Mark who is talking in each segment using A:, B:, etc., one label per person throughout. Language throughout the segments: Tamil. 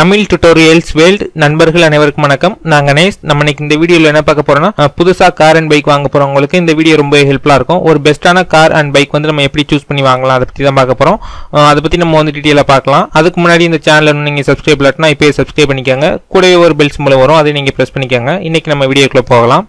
A: தமிழ் டுட்டோரியல்ஸ் வேல்டு நண்பர்கள் அனைவருக்கும் வணக்கம். நான் கணேஷ். நம்ம இன்னைக்கு இந்த வீடியோவில் என்ன பார்க்க போறோம்னா புதுசாக கார் அண்ட் பைக் வாங்க போகிறவங்களுக்கு இந்த வீடியோ ரொம்ப ஹெல்ப்ஃபுல்லாக இருக்கும். ஒரு பெஸ்ட்டான கார் அண்ட் பைக் வந்து நம்ம எப்படி சூஸ் பண்ணி வாங்கலாம் அதை பற்றி தான் பார்க்க போகிறோம் அதை பற்றி நம்ம வந்து டீட்டெயிலாக பார்க்கலாம். அதுக்கு முன்னாடி இந்த சேனலில் நீங்கள் சப்ஸ்கிரைப் இல்லாட்டினா இப்போயே சப்ஸ்கிரைப் பண்ணிக்கோங்க. கூடவே ஒரு பெல் சிம்பிள் வரும். அதை நீங்கள் ப்ரெஸ் பண்ணிக்கோங்க. இன்னைக்கு நம்ம வீடியோக்குள்ளே போகலாம்.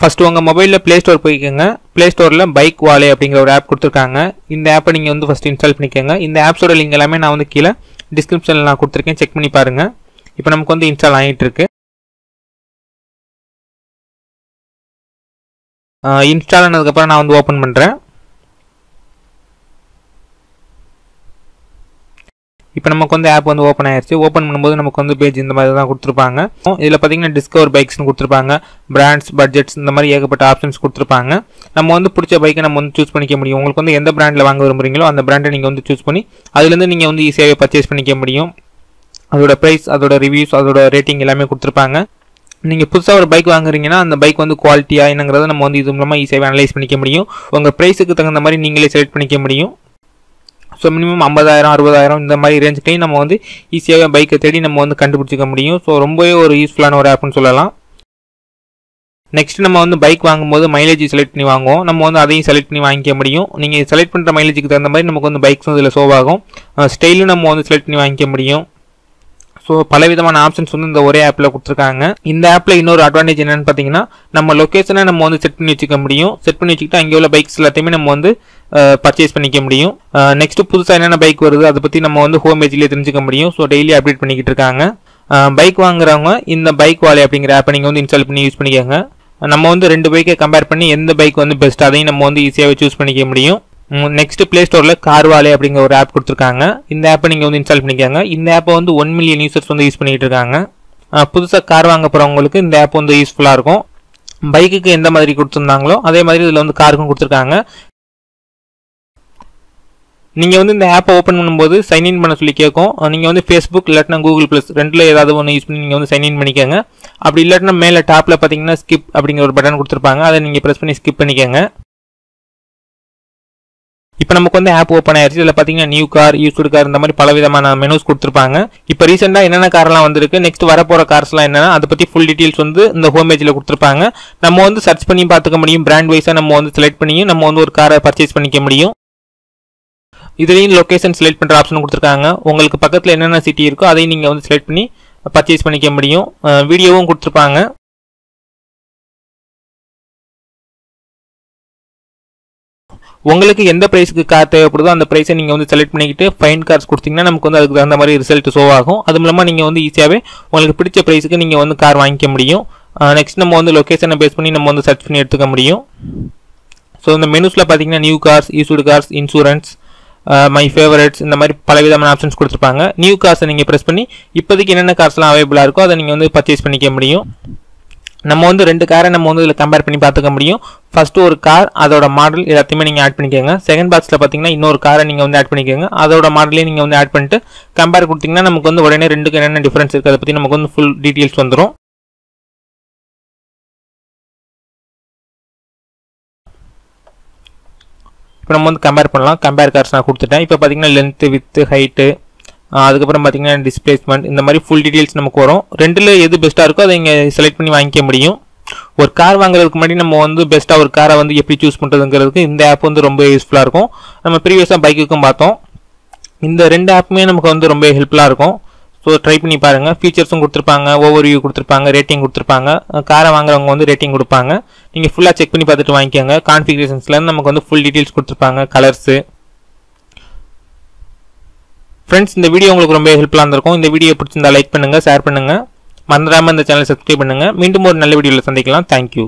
A: ஃபஸ்ட்டு உங்கள் மொபைலில் ப்ளே ஸ்டோர் போய்க்கோங்க. ப்ளே ஸ்டோரில் பைக் வாலே அப்படிங்கிற ஒரு ஆப் கொடுத்துருக்காங்க. இந்த ஆப்பை நீங்கள் வந்து ஃபஸ்ட் இன்ஸ்டால் பண்ணிக்கோங்க. இந்த ஆப்ஸோட லிங்க் எல்லாமே நான் வந்து கீழே டிஸ்கிரிப்ஷனில் நான் கொடுத்துருக்கேன். செக் பண்ணி பாருங்கள் இப்போ நமக்கு வந்து இன்ஸ்டால் ஆகிட்டுருக்கு இன்ஸ்டால் ஆனதுக்கப்புறம் நான் வந்து ஓப்பன் பண்ணுறேன் இப்போ நமக்கு வந்து ஆப் வந்து ஓப்பன் ஆயிருச்சு. ஓப்பன் பண்ணும்போது நமக்கு வந்து பேஜ் இந்த மாதிரி தான் கொடுத்துருப்பாங்க. இதில் பார்த்தீங்கன்னா டிஸ்கவர் பைக்ஸ்னு கொடுத்துருப்பாங்க. பிராண்ட்ஸ் பட்ஜெட்ஸ் இந்த மாதிரி ஏகப்பட்ட ஆப்ஷன்ஸ் கொடுத்துருப்பாங்க. நம்ம வந்து பிடிச்ச பைக்கை நம்ம வந்து சூஸ் பண்ணிக்க முடியும். உங்களுக்கு வந்து எந்த பிராண்டில் வாங்க விரும்புறீங்களோ அந்த பிராண்டை நீங்கள் வந்து சூஸ் பண்ணி அதுலேருந்து நீங்கள் வந்து ஈஸியாகவே பர்ச்சேஸ் பண்ணிக்க முடியும். அதோட ப்ரைஸ் அதோட ரிவ்யூஸ் அதோட ரேட்டிங் எல்லாமே கொடுத்துருப்பாங்க. நீங்கள் புதுசாக ஒரு பைக் வாங்குறீங்கன்னா அந்த பைக் வந்து குவாலிட்டியாக என்னங்கிறத நம்ம வந்து இது மூலமாக ஈஸியாக அனலைஸ் பண்ணிக்க முடியும். உங்கள் ப்ரைஸுக்கு தகுந்த மாதிரி நீங்களே செலக்ட் பண்ணிக்க முடியும். ஸோ மினிமம் ஐம்பதாயிரம் அறுபதாயிரம் இந்த மாதிரி ரேஞ்சுக்கையும் நம்ம வந்து ஈஸியாகவே பைக்கை தேடி நம்ம வந்து கண்டுபிடிச்சிக்க முடியும். ஸோ ரொம்பவே ஒரு யூஸ்ஃபுல்லான ஒரு ஆப்னு சொல்லலாம். நெக்ஸ்ட் நம்ம வந்து பைக் வாங்கும்போது மைலேஜ் செலக்ட் பண்ணி வாங்குவோம். நம்ம வந்து அதையும் செலக்ட் பண்ணி வாங்கிக்க முடியும். நீங்கள் செலக்ட் பண்ணுற மைலேஜுக்கு தகுந்த மாதிரி நமக்கு வந்து பைக்ஸ் வந்து இதில் ஷோ ஆகும். ஸ்டைலும் நம்ம வந்து செலக்ட் பண்ணி வாங்கிக்க முடியும். ஸோ பலவிதமான ஆப்ஷன்ஸ் வந்து இந்த ஒரே ஆப்பில் கொடுத்துருக்காங்க. இந்த ஆப்பில் இன்னொரு அட்வான்டேஜ் என்னென்னு பார்த்தீங்கன்னா நம்ம லொக்கேஷனை நம்ம வந்து செட் பண்ணி வச்சுக்க முடியும். செட் பண்ணி வச்சுக்கிட்டு அங்கே உள்ள பைக்ஸ் எல்லாத்தையுமே நம்ம வந்து பர்ச்சேஸ் பண்ணிக்க முடியும். நெக்ஸ்ட் புதுசாக என்னென்ன பைக் வருது அதை பற்றி நம்ம வந்து ஹோம் பேஜ்லேயே தெரிஞ்சுக்க முடியும். ஸோ டெய்லி அப்டேட் பண்ணிக்கிட்டு இருக்காங்க. பைக் வாங்குறவங்க இந்த பைக் வாலை அப்படிங்கிற ஆப்பை நீங்கள் வந்து இன்ஸ்டால் பண்ணி யூஸ் பண்ணிக்கோங்க. நம்ம வந்து ரெண்டு பைக்கை கம்பேர் பண்ணி எந்த பைக் வந்து பெஸ்ட் அதையும் நம்ம வந்து ஈஸியாகவே சூஸ் பண்ணிக்க முடியும். நெக்ஸ்ட் பிளே ஸ்டோரில் கார்வாலே அப்படிங்கிற ஒரு ஆப் கொடுத்துருக்காங்க. இந்த ஆப்பை நீங்கள் வந்து இன்ஸ்டால் பண்ணிக்கோங்க. இந்த ஆப்பை வந்து ஒன் மில்லியன் யூசர்ஸ் வந்து யூஸ் பண்ணிகிட்டு இருக்காங்க. புதுசாக கார் வாங்க போகிறவங்களுக்கு இந்த ஆப் வந்து யூஸ்ஃபுல்லாக இருக்கும். பைக்குக்கு எந்த மாதிரி கொடுத்துருந்தாங்களோ அதே மாதிரி இதில் வந்து காருக்கும் கொடுத்துருக்காங்க. நீங்கள் வந்து இந்த ஆப்பை ஓப்பன் பண்ணும்போது சைன்இன் பண்ண சொல்லி கேட்கும் நீங்கள் வந்து ஃபேஸ்புக் இல்லாட்டினா கூகுள் ப்ளஸ் ரெண்டில் ஏதாவது ஒன்று யூஸ் பண்ணி நீங்கள் வந்து சைன்இன் பண்ணிக்கோங்க. அப்படி இல்லாட்டினா மேலே டாப்பில் பார்த்தீங்கன்னா ஸ்கிப் அப்படிங்கிற ஒரு பட்டன் கொடுத்துருப்பாங்க. அதை நீங்கள் ப்ரெஸ் பண்ணி ஸ்கிப் பண்ணிக்கோங்க. இப்போ நமக்கு வந்து ஆப் ஓப்பன் ஆயிருச்சு. இதில் பார்த்தீங்கன்னா நியூ கார் யூஸ்டு கார் இந்த மாதிரி பல விதமான மெனூஸ் கொடுத்துருப்பாங்க. இப்போ ரீசெண்டாக என்னென்ன கார்லாம் வந்திருக்கு? நெக்ஸ்ட் வரப்போகிற கார்ஸ்லாம் என்னென்னா அதை பற்றி ஃபுல் டீட்டெயில்ஸ் வந்து இந்த ஹோம் பேஜில் கொடுத்துருப்பாங்க. நம்ம வந்து சர்ச் பண்ணி பார்த்துக்க முடியும். பிராண்ட் வைஸாக நம்ம வந்து செலக்ட் பண்ணியும் நம்ம வந்து ஒரு காரை பர்ச்சேஸ் பண்ணிக்க முடியும். இதுலேயும் லொக்கேஷன் செலக்ட் பண்ணுற ஆப்ஷன் கொடுத்துருக்காங்க. உங்களுக்கு பக்கத்தில் என்னென்ன சிட்டி இருக்கோ அதையும் நீங்கள் வந்து செலக்ட் பண்ணி பர்ச்சேஸ் பண்ணிக்க முடியும். வீடியோவும் கொடுத்துருப்பாங்க. உங்களுக்கு எந்த ப்ரைஸுக்கு கார் தேவைப்படுதோ அந்த ப்ரைஸை நீங்கள் வந்து செலக்ட் பண்ணிக்கிட்டு ஃபைன் கார்ஸ் கொடுத்தீங்கன்னா நமக்கு வந்து அதுக்கு தகுந்த மாதிரி ரிசல்ட் ஷோ ஆகும். அது மூலமாக நீங்கள் வந்து ஈஸியாகவே உங்களுக்கு பிடிச்ச ப்ரைஸுக்கு நீங்கள் வந்து கார் வாங்கிக்க முடியும். நெக்ஸ்ட் நம்ம வந்து லொக்கேஷனை பேஸ் பண்ணி நம்ம வந்து சர்ச் பண்ணி எடுத்துக்க முடியும். ஸோ இந்த மெனுஸில் பார்த்தீங்கன்னா new cars used cars insurance my favourites இந்த மாதிரி பல விதமான ஆப்ஷன்ஸ் கொடுத்துருப்பாங்க. நியூ கார்ஸை நீங்கள் ப்ரெஸ் பண்ணி இப்போதைக்கு என்னென்ன கார்ஸ்லாம் அவைலபிளாக இருக்கோ அதை நீங்கள் வந்து பர்ச்சேஸ் பண்ணிக்க முடியும். நம்ம வந்து ரெண்டு காரை நம்ம வந்து இதில் கம்பேர் பண்ணி பார்த்துக்க முடியும். ஃபஸ்ட்டு ஒரு கார் அதோட மாடல் எல்லாத்தையுமே நீங்கள் ஆட் பண்ணிக்கோங்க. செகண்ட் பாக்ஸில் பார்த்தீங்கன்னா இன்னொரு காரை நீங்கள் வந்து ஆட் பண்ணிக்கோங்க. அதோட மாடலே நீங்கள் வந்து ஆட் பண்ணிட்டு கம்பேர் கொடுத்தீங்கன்னா நமக்கு வந்து உடனே ரெண்டுக்கு என்னென்ன டிஃப்ரென்ஸ் இருக்குது அதை பற்றி நமக்கு வந்து ஃபுல் டீட்டெயில்ஸ் வந்துடும் இப்போ நம்ம வந்து கம்பேர் பண்ணலாம். கம்பேர் கார்ஸ் நான் கொடுத்துட்டேன். இப்போ பார்த்தீங்கன்னா லென்த்து வித்து ஹைட்டு அதுக்கப்புறம் பார்த்தீங்கன்னா டிஸ்பிளேஸ்மெண்ட் இந்த மாதிரி ஃபுல் டீட்டெயில்ஸ் நமக்கு வரும். ரெண்டில் எது பெஸ்ட்டாக இருக்கோ அதை இங்கே செலக்ட் பண்ணி வாங்கிக்க முடியும். ஒரு கார் வாங்குறதுக்கு முன்னாடி நம்ம வந்து பெஸ்ட்டாக ஒரு காரை வந்து எப்படி சூஸ் பண்ணுறதுங்கிறதுக்கு இந்த ஆப் வந்து ரொம்ப யூஸ்ஃபுல்லாக இருக்கும். நம்ம ப்ரீவியஸாக பைக்குக்கும் பார்த்தோம். இந்த ரெண்டு ஆப்புமே நமக்கு வந்து ரொம்ப ஹெல்ப்ஃபுல்லாக இருக்கும். ஸோ ட்ரை பண்ணி பாருங்கள் ஃபீச்சர்ஸும் கொடுத்துருப்பாங்க ஓவர் வியூ கொடுத்துருப்பாங்க ரேட்டிங் கொடுத்துருப்பாங்க. காரை வாங்குறவங்க வந்து ரேட்டிங் கொடுப்பாங்க. நீங்கள் ஃபுல்லாக செக் பண்ணி பார்த்துட்டு வாங்கிக்கோங்க. கான்ஃபிகரேஷன்ஸ்லேருந்து நமக்கு வந்து ஃபுல் டீட்டெயில்ஸ் கொடுத்துருப்பாங்க கலர்ஸு ஃப்ரெண்ட்ஸ் இந்த வீடியோ உங்களுக்கு ரொம்ப ஹெல்ப்ஃபுல்லாக இருந்திருக்கும். இந்த வீடியோ பிடிச்சிருந்தா லைக் பண்ணுங்கள் ஷேர் பண்ணுங்கள் மறந்துடாமல் இந்த சேனலை சப்ஸ்கிரைப் பண்ணுங்கள் மீண்டும் ஒரு நல்ல வீடியோவில் சந்திக்கலாம். தேங்க்யூ